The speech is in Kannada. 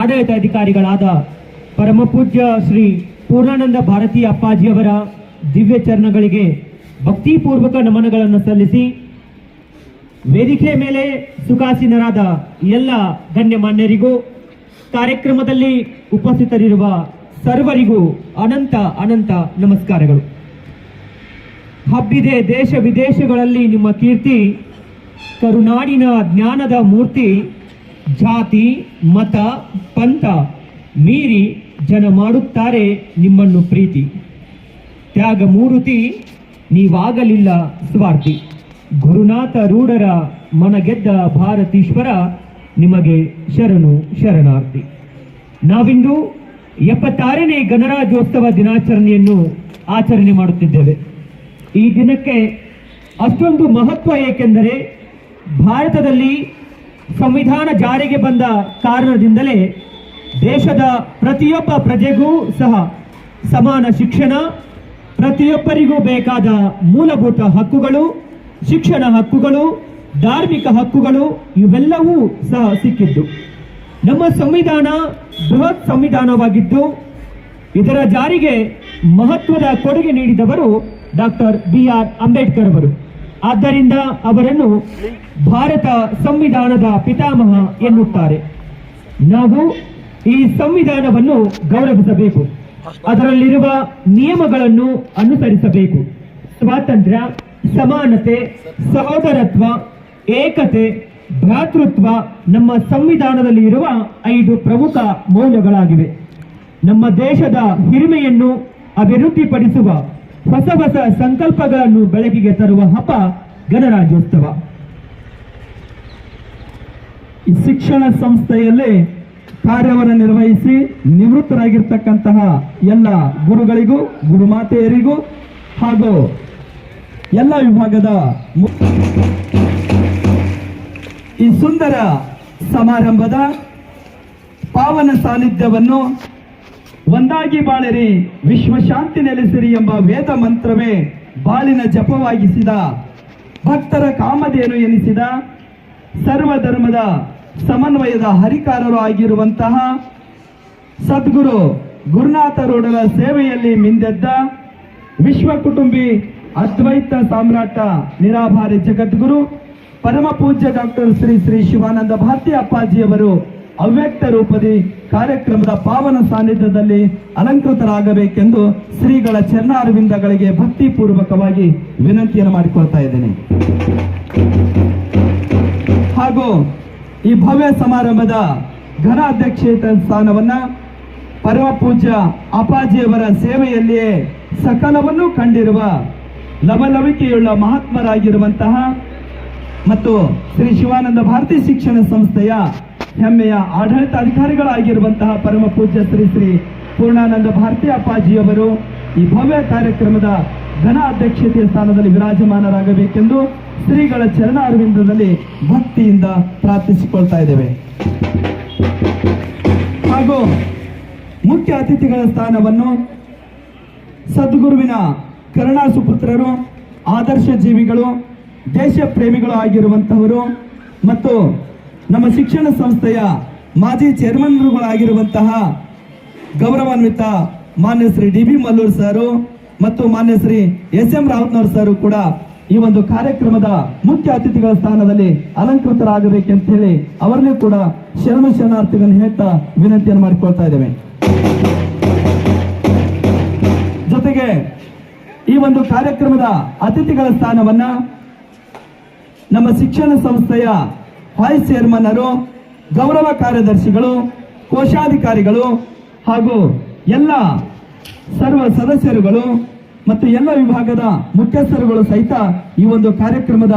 ಆಡಳಿತಾಧಿಕಾರಿಗಳಾದ ಪರಮಪೂಜ್ಯ ಶ್ರೀ ಪೂರ್ಣಾನಂದ ಭಾರತೀಯ ಅಪ್ಪಾಜಿಯವರ ದಿವ್ಯ ಚರಣಗಳಿಗೆ ಭಕ್ತಿಪೂರ್ವಕ ನಮನಗಳನ್ನು ಸಲ್ಲಿಸಿ ವೇದಿಕೆ ಮೇಲೆ ಸುಖಾಸೀನರಾದ ಎಲ್ಲ ಗಣ್ಯಮಾನ್ಯರಿಗೂ ಕಾರ್ಯಕ್ರಮದಲ್ಲಿ ಉಪಸ್ಥಿತರಿರುವ ಸರ್ವರಿಗೂ ಅನಂತ ಅನಂತ ನಮಸ್ಕಾರಗಳು. ಹಬ್ಬಿದೆ ದೇಶ ವಿದೇಶಗಳಲ್ಲಿ ನಿಮ್ಮ ಕೀರ್ತಿ, ಕರುನಾಡಿನ ಜ್ಞಾನದ ಮೂರ್ತಿ ಜಾತಿ, ಮತ, ಪಂಥ ಮೀರಿ ಜನ ಮಾಡುತ್ತಾರೆ ನಿಮ್ಮನ್ನು ಪ್ರೀತಿ. ತ್ಯಾಗ ಮೂರುತಿ, ನೀವಾಗಲಿಲ್ಲ ಸ್ವಾರ್ಥಿ ಗುರುನಾಥ ರೂಢರ ಮನಗೆದ್ದ ಭಾರತೀಶ್ವರ ನಿಮಗೆ ಶರಣು ಶರಣಾರ್ಥಿ. ನಾವಿಂದು ಎಪ್ಪತ್ತಾರನೇ ಗಣರಾಜ್ಯೋತ್ಸವ ದಿನಾಚರಣೆಯನ್ನು ಆಚರಣೆ ಮಾಡುತ್ತಿದ್ದೇವೆ. ಈ ದಿನಕ್ಕೆ ಅಷ್ಟೊಂದು ಮಹತ್ವ ಏಕೆಂದರೆ ಭಾರತದಲ್ಲಿ ಸಂವಿಧಾನ ಜಾರಿಗೆ ಬಂದ ಕಾರಣದಿಂದಲೇ ದೇಶದ ಪ್ರತಿಯೊಬ್ಬ ಪ್ರಜೆಗೂ ಸಹ ಸಮಾನ ಶಿಕ್ಷಣ, ಪ್ರತಿಯೊಬ್ಬರಿಗೂ ಬೇಕಾದ ಮೂಲಭೂತ ಹಕ್ಕುಗಳು, ಶಿಕ್ಷಣ ಹಕ್ಕುಗಳು, ಧಾರ್ಮಿಕ ಹಕ್ಕುಗಳು ಇವೆಲ್ಲವೂ ಸಹ ಸಿಕ್ಕಿದ್ದು. ನಮ್ಮ ಸಂವಿಧಾನ ಬೃಹತ್ ಸಂವಿಧಾನವಾಗಿದ್ದು, ಇದರ ಜಾರಿಗೆ ಮಹತ್ವದ ಕೊಡುಗೆ ನೀಡಿದವರು ಡಾಕ್ಟರ್ ಬಿ ಆರ್ ಅಂಬೇಡ್ಕರ್ ಅವರು. ಆದ್ದರಿಂದ ಅವರನ್ನು ಭಾರತ ಸಂವಿಧಾನದ ಪಿತಾಮಹ ಎನ್ನುತ್ತಾರೆ. ನಾವು ಈ ಸಂವಿಧಾನವನ್ನು ಗೌರವಿಸಬೇಕು. ಅದರಲ್ಲಿರುವ ನಿಯಮಗಳನ್ನು ಅನುಸರಿಸಬೇಕು. ಸ್ವಾತಂತ್ರ್ಯ, ಸಮಾನತೆ, ಸಹೋದರತ್ವ, ಏಕತೆ, ಭ್ರಾತೃತ್ವ ನಮ್ಮ ಸಂವಿಧಾನದಲ್ಲಿ ಇರುವ ಐದು ಪ್ರಮುಖ ಮೌಲ್ಯಗಳಾಗಿವೆ. ನಮ್ಮ ದೇಶದ ಹಿರಿಮೆಯನ್ನು ಅಭಿವೃದ್ಧಿಪಡಿಸುವ ಹೊಸ ಹೊಸ ಸಂಕಲ್ಪಗಳನ್ನು ಬೆಳಕಿಗೆ ತರುವ ಹಬ್ಬ ಗಣರಾಜ್ಯೋತ್ಸವ. ಈ ಶಿಕ್ಷಣ ಸಂಸ್ಥೆಯಲ್ಲಿ ಕಾರ್ಯವನ್ನು ನಿರ್ವಹಿಸಿ ನಿವೃತ್ತರಾಗಿರ್ತಕ್ಕಂತಹ ಎಲ್ಲ ಗುರುಗಳಿಗೂ, ಗುರುಮಾತೆಯರಿಗೂ ಹಾಗೂ ಎಲ್ಲ ವಿಭಾಗದ ಈ ಸುಂದರ ಸಮಾರಂಭದ ಪಾವನ ಸಾನ್ನಿಧ್ಯವನ್ನು ಒಂದಾಗಿ ಬಾಳಿರಿ, ವಿಶ್ವ ಶಾಂತಿ ನೆಲೆಸಿರಿ ಎಂಬ ವೇದ ಮಂತ್ರವೇ ಬಾಳಿನ ಜಪವಾಗಿಸಿದ. ಭಕ್ತರ ಕಾಮಧೇನು ಎನಿಸಿದ. ಸರ್ವಧರ್ಮದ ಸಮನ್ವಯದ ಹರಿಕಾರರು ಆಗಿರುವಂತಹ ಸದ್ಗುರು ಗುರುನಾಥರೊಡಲ ಸೇವೆಯಲ್ಲಿ ಮಿಂದೆದ್ದ ವಿಶ್ವ ಕುಟುಂಬಿ ಅದ್ವೈತ ಸಾಮ್ರಾಟ ನಿರಾಭಾರಿ ಜಗದ್ಗುರು, ಪರಮ ಪೂಜ್ಯ ಡಾಕ್ಟರ್ ಶ್ರೀ ಶ್ರೀ ಶಿವಾನಂದ ಭಾರತಿ ಅಪ್ಪಾಜಿಯವರು ಅವ್ಯಕ್ತ ರೂಪದಿ ಕಾರ್ಯಕ್ರಮದ ಪಾವನ ಸಾನ್ನಿಧ್ಯದಲ್ಲಿ ಅಲಂಕೃತರಾಗಬೇಕೆಂದು ಶ್ರೀಗಳ ಚರಣಾರವಿಂದಗಳಿಗೆ ಭಕ್ತಿಪೂರ್ವಕವಾಗಿ ವಿನಂತಿಯನ್ನು ಮಾಡಿಕೊಳ್ತಾ ಇದ್ದೇನೆ. ಹಾಗೂ ಈ ಭವ್ಯ ಸಮಾರಂಭದ ಘನ ಅಧ್ಯಕ್ಷತೆ ಸ್ಥಾನವನ್ನ ಪರಮ ಪೂಜ್ಯ ಅಪಾಜಿಯವರ ಸೇವೆಯಲ್ಲಿಯೇ ಸಕಲವನ್ನು ಕಂಡಿರುವ ಲವಲವಿಕೆಯುಳ್ಳ ಮಹಾತ್ಮರಾಗಿರುವಂತಹ ಮತ್ತು ಶ್ರೀ ಶಿವಾನಂದ ಭಾರತಿ ಶಿಕ್ಷಣ ಸಂಸ್ಥೆಯ ಹೆಮ್ಮೆಯ ಆಡಳಿತಾಧಿಕಾರಿಗಳಾಗಿರುವಂತಹ ಪರಮ ಪೂಜ್ಯ ಶ್ರೀ ಶ್ರೀ ಪೂರ್ಣಾನಂದ ಭಾರತಿ ಅಪ್ಪಾಜಿಯವರು ಈ ಭವ್ಯ ಕಾರ್ಯಕ್ರಮದ ಘನ ಅಧ್ಯಕ್ಷತೆಯ ಸ್ಥಾನದಲ್ಲಿ ವಿರಾಜಮಾನರಾಗಬೇಕೆಂದು ಶ್ರೀಗಳ ಚರಣ ಅರವಿಂದದಲ್ಲಿ ಭಕ್ತಿಯಿಂದ ಪ್ರಾರ್ಥಿಸಿಕೊಳ್ತಾ ಇದ್ದೇವೆ. ಹಾಗೂ ಮುಖ್ಯ ಅತಿಥಿಗಳ ಸ್ಥಾನವನ್ನು ಸದ್ಗುರುವಿನ ಕರುಣಾ ಸುಪುತ್ರರು, ಆದರ್ಶ ಜೀವಿಗಳು, ದೇಶ ಪ್ರೇಮಿಗಳು ಆಗಿರುವಂತಹವರು ಮತ್ತು ನಮ್ಮ ಶಿಕ್ಷಣ ಸಂಸ್ಥೆಯ ಮಾಜಿ ಚೇರ್ಮನ್ರುಗಳಾಗಿರುವಂತಹ ಗೌರವಾನ್ವಿತ ಮಾನ್ಯ Shri D B Mallur sir ಮತ್ತು ಮಾನ್ಯ ಶ್ರೀ ಎಸ್ ಎಂ ರಾವತ್ನವ್ರ ಸರು ಕೂಡ ಈ ಒಂದು ಕಾರ್ಯಕ್ರಮದ ಮುಖ್ಯ ಅತಿಥಿಗಳ ಸ್ಥಾನದಲ್ಲಿ ಅಲಂಕೃತರಾಗಬೇಕಂತ ಹೇಳಿ ಅವರಲ್ಲೂ ಕೂಡ ಶರಣ ಶರಣಾರ್ಥಿಗಳನ್ನು ಹೇಳ್ತಾ ವಿನಂತಿಯನ್ನು ಮಾಡಿಕೊಳ್ತಾ ಇದ್ದೇವೆ. ಜೊತೆಗೆ ಈ ಒಂದು ಕಾರ್ಯಕ್ರಮದ ಅತಿಥಿಗಳ ಸ್ಥಾನವನ್ನ ನಮ್ಮ ಶಿಕ್ಷಣ ಸಂಸ್ಥೆಯ ವೈಸ್ ಚೇರ್ಮನ್ನರು, ಗೌರವ ಕಾರ್ಯದರ್ಶಿಗಳು, ಕೋಶಾಧಿಕಾರಿಗಳು ಹಾಗೂ ಎಲ್ಲ ಸರ್ವ ಸದಸ್ಯರುಗಳು ಮತ್ತು ಎಲ್ಲ ವಿಭಾಗದ ಮುಖ್ಯಸ್ಥರುಗಳು ಸಹಿತ ಈ ಒಂದು ಕಾರ್ಯಕ್ರಮದ